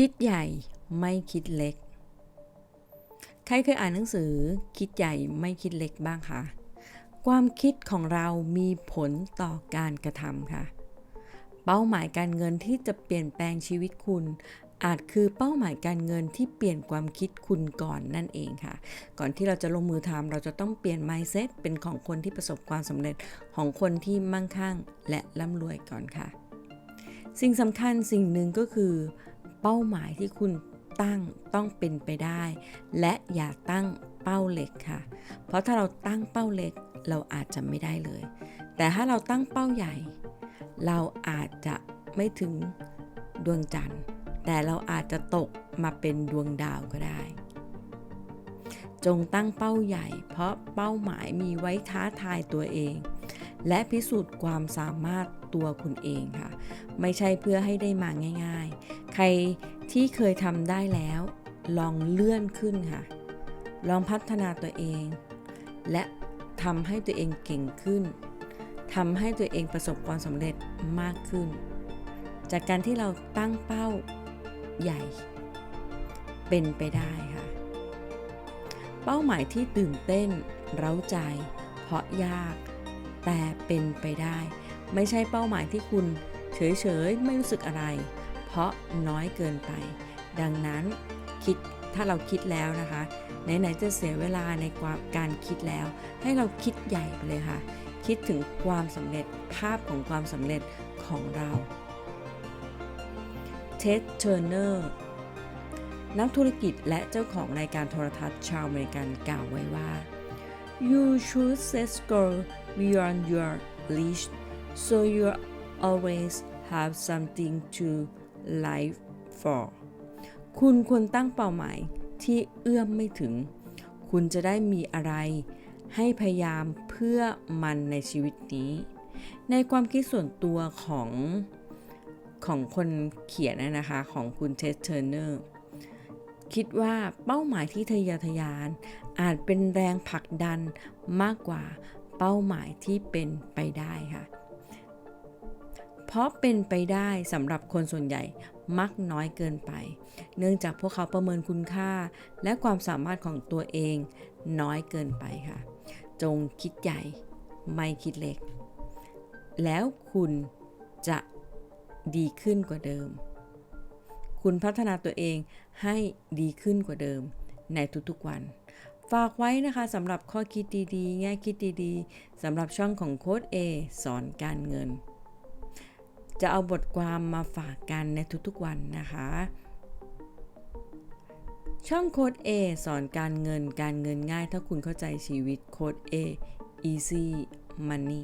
คิดใหญ่ไม่คิดเล็ก ใครเคยอ่านหนังสือ คิดใหญ่ไม่คิดเล็กบ้างคะความคิดของเรามีผลต่อการกระทำค่ะ เป้าหมายการเงินที่จะเปลี่ยนแปลงชีวิตคุณ อาจคือเป้าหมายการเงินที่เปลี่ยนความคิดคุณก่อนนั่นเองค่ะ ก่อนที่เราจะลงมือทำเราจะต้องเปลี่ยน mindset เป็นของคนที่ประสบความสำเร็จของคนที่มั่งคั่งและร่ำรวยก่อนค่ะ สิ่งสำคัญสิ่งหนึ่งก็คือ เป้าหมายที่คุณตั้งต้องเป็นไปได้ และอย่าตั้งเป้าเล็กค่ะ เพราะถ้าเราตั้งเป้าเล็กเราอาจจะไม่ได้เลย แต่ถ้าเราตั้งเป้าใหญ่ เราอาจจะไม่ถึงดวงจันทร์ แต่เราอาจจะตกมาเป็นดวงดาวก็ได้ จงตั้งเป้าใหญ่ เพราะเป้าหมายมีไว้ท้าทายตัวเอง และพิสูจน์ความสามารถตัวคุณเองค่ะ ไม่ใช่เพื่อให้ได้มาง่าย ๆ ใครที่เคยทำได้แล้ว ลองเลื่อนขึ้นค่ะ ลองพัฒนาตัวเอง และทำให้ตัวเองเก่งขึ้นทำให้ตัวเองประสบความสำเร็จมากขึ้น จากการที่เราตั้งเป้าใหญ่ เป็นไปได้ค่ะ เป้าหมายที่ตื่นเต้น เร้าใจ เพราะยาก แต่เป็นไปได้ ไม่ใช่เป้าหมายที่คุณเฉยๆ ไม่รู้สึกอะไร เพราะน้อยเกินไป ดังนั้นคิดถ้าเราคิดแล้วนะคะไหนๆจะเสียเวลาในการคิดแล้ว ให้เราคิดใหญ่ไปเลยค่ะ คิดถึงความสำเร็จภาพของความสำเร็จของเราเท็ดเทอร์เนอร์นักธุรกิจและเจ้าของรายการโทรทัศน์ชาวอเมริกันกล่าวไว้ว่า you should set goal beyond your reach so you always have something to live for คุณควรตั้งเป้าหมายที่เอื้อมไม่ถึง คุณจะได้มีอะไร ให้พยายามเพื่อมันในชีวิตนี้ ในความคิดส่วนตัวของของคนเขียนนะคะของคุณเทสเทอร์เนอร์คิดว่าเป้าหมายที่ทะยอทะยานอาจเป็นแรงผลักดันมากกว่า เป้าหมายที่เป็นไปได้ค่ะ เพราะเป็นไปได้สำหรับคนส่วนใหญ่มักน้อยเกินไป เนื่องจากพวกเขาประเมินคุณค่า และความสามารถของตัวเองน้อยเกินไปค่ะ จงคิดใหญ่ไม่คิดเล็ก แล้วคุณจะดีขึ้นกว่าเดิม คุณพัฒนาตัวเองให้ดีขึ้นกว่าเดิมในทุกๆวัน ฝากไว้นะคะสำหรับข้อคิดดีๆ แง่คิดดีๆสำหรับช่องของโค้ด A สอนการเงิน จะเอาบทความมาฝากกันในทุกๆวันนะคะ ช่องโค้ด A สอนการเงินการเงินง่าย ถ้าคุณเข้าใจชีวิตโค้ด A easy money